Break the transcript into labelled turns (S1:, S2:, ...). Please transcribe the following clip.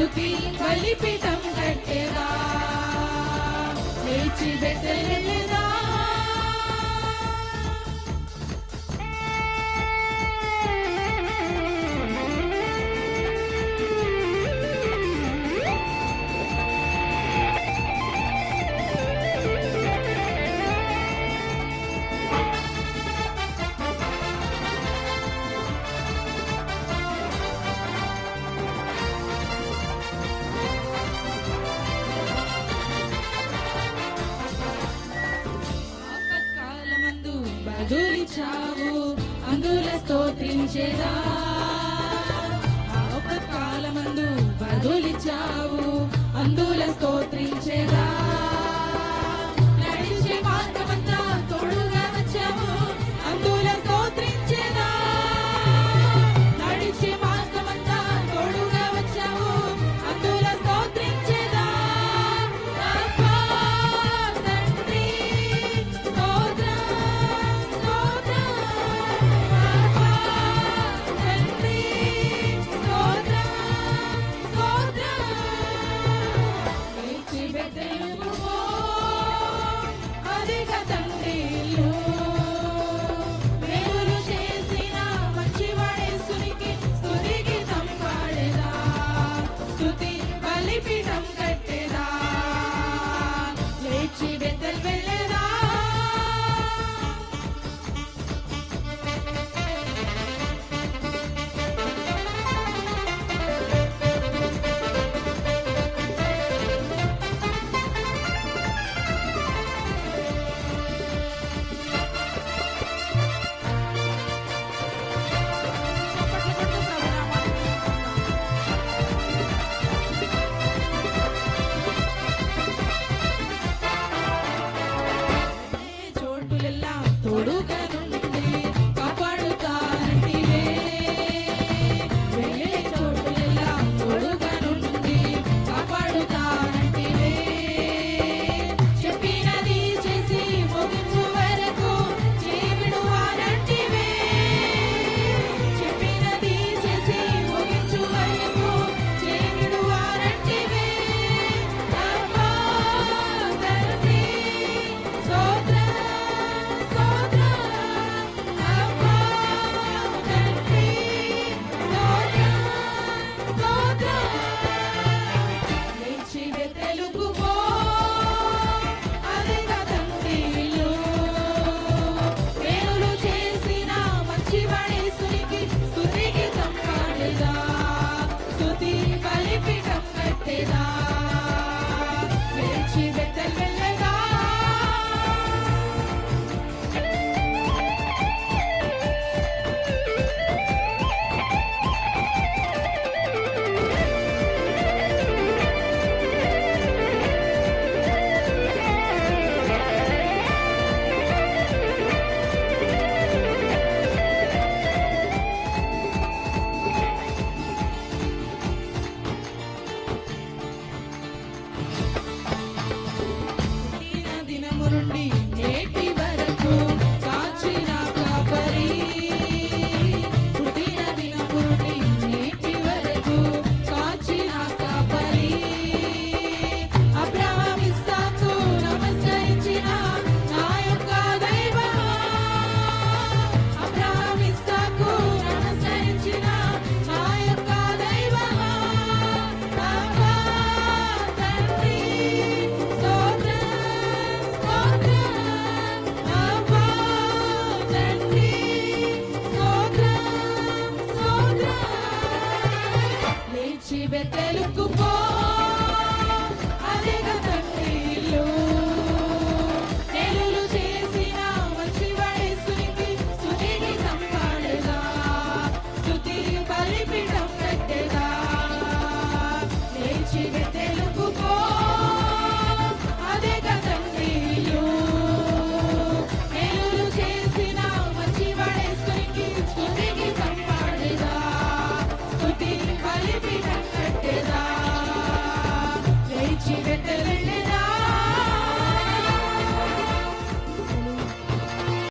S1: ಸ್ತುತಿ ಬಲಿಪೀಠಂ ಕಟ್ಟೆದ ಬೆಚ್ಚಿ ಬೆಟ್ಟಲಿಲ್ಲ బదులిచావు అందుల స్తోత్రించేదా? ఆపత్కాలమందు బదులిచావు అందుల స్తోత్రించేదా? look upon.